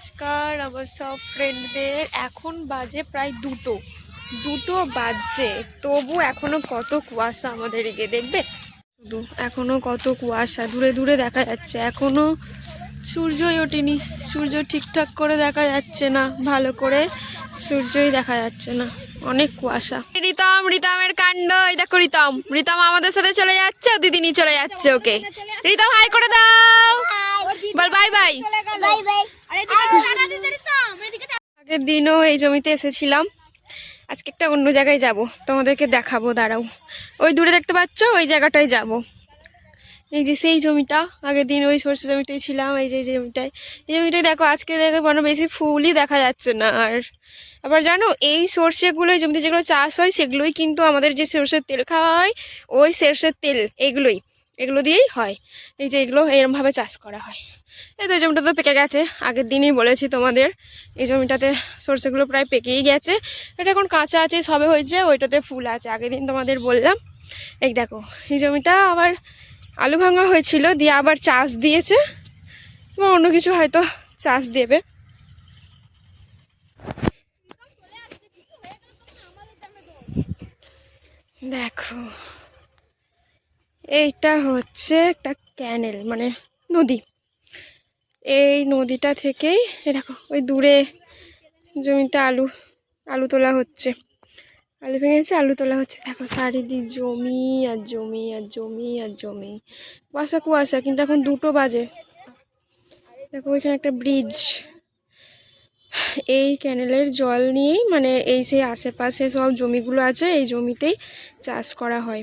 নমস্কার, আমার সব ফ্রেন্ডদের এখন বাজে প্রায় দুটো। দুটো বাজছে। তবু এখনও কত কুয়াশা আমাদের এদিকে দেখবে? শুধু এখনও কত কুয়াশা। দূরে দূরে দেখা যাচ্ছে। এখনও সূর্যই ওঠেনি। সূর্য ঠিকঠাক করে দেখা যাচ্ছে না। ভালো করে সূর্যই দেখা যাচ্ছে না। অনেক কুয়াশা। রিতম, রিতমের কাণ্ড। এই দেখো রিতম। রিতম আমাদের সাথে চলে যাচ্ছে। দিদিনি চলে যাচ্ছে, ওকে। রিতম হাই করে দাও। বল বাই বাই বাই বাই আগের দিনও এই জমিতে এসেছিলাম। আজকে একটা অন্য জায়গায় যাব তোমাদেরকে দেখাবো দাঁড়াও। ওই দূরে দেখতে পাচ্ছ? ওই জায়গাটায় যাব। এই যে সেই জমিটা আগের দিন ওই সর্ষে জমিটাই ছিলাম এই যে এই জমিটায়। এই জমিটায় দেখো আজকে দেখে কোনো বেশি ফুলই দেখা যাচ্ছে না আর আবার জানো এই সর্ষেগুলো জমিতে যেগুলো চাষ হয় সেগুলোই কিন্তু আমাদের যে সর্ষের তেল খাওয়া হয় ওই সর্ষের তেল এগুলোই। এগুলো দিয়েই হয়। এই যে এগুলো এরমভাবে চাষ করা হয়। এই তো এই জমিটা তো পেকে গেছে। আগের দিনই বলেছি তোমাদের, এই জমিটাতে সর্ষেগুলো প্রায় পেকেই গেছে। এটা এখন কাঁচা আছে, সবে হয়েছে, ওইটাতে ফুল আছে। আগের দিন তোমাদের বললাম। এই দেখো, এই জমিটা আবার আলু ভাঙা হয়েছিল, দিয়ে আবার চাষ দিয়েছে। এবং অন্য কিছু হয়তো চাষ দেবে। দেখো এইটা হচ্ছে একটা ক্যানেল মানে নদী। এই নদীটা থেকেই এ দেখো, ওই দূরে জমিতে আলু আলু তোলা হচ্ছে। আলু ভেঙেছে, আলু তোলা হচ্ছে। দেখো, চারিদিক জমি আর জমি আর জমি আর জমি। কুয়াশা কুয়াশা, কিন্তু এখন দুটো বাজে। দেখো, ওইখানে একটা ব্রিজ এই ক্যানেলের জল নিয়েই মানে এই সেই আশেপাশে সব জমিগুলো আছে, এই জমিতেই চাষ করা হয়।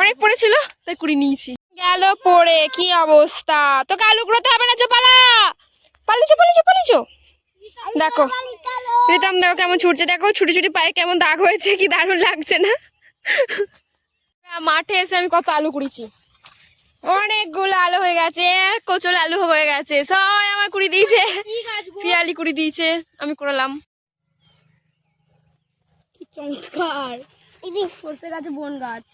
অনেক পড়েছিল তাই কুড়ি নিয়েছি। গেল পড়ে কি অবস্থা? তোকে আলু কুড়োতে হবে না চো পালা পালিছো পালিছো পালিছো দেখো প্রীতম দেখো কেমন ছুটছে দেখো ছুটি ছুটি পায়ে কেমন দাগ হয়েছে কি দারুণ লাগছে না? মাঠে এসে আমি কত আলু কুড়িছি অনেকগুলো আলু হয়ে গেছে কোচল আলু হয়ে গেছে সবাই আমার কুড়ি দিয়েছে। পিয়ালি কুড়ি দিয়েছে আমি কুড়ালাম। কি চমৎকার। এই সর্ষে গাছ বন গাছ।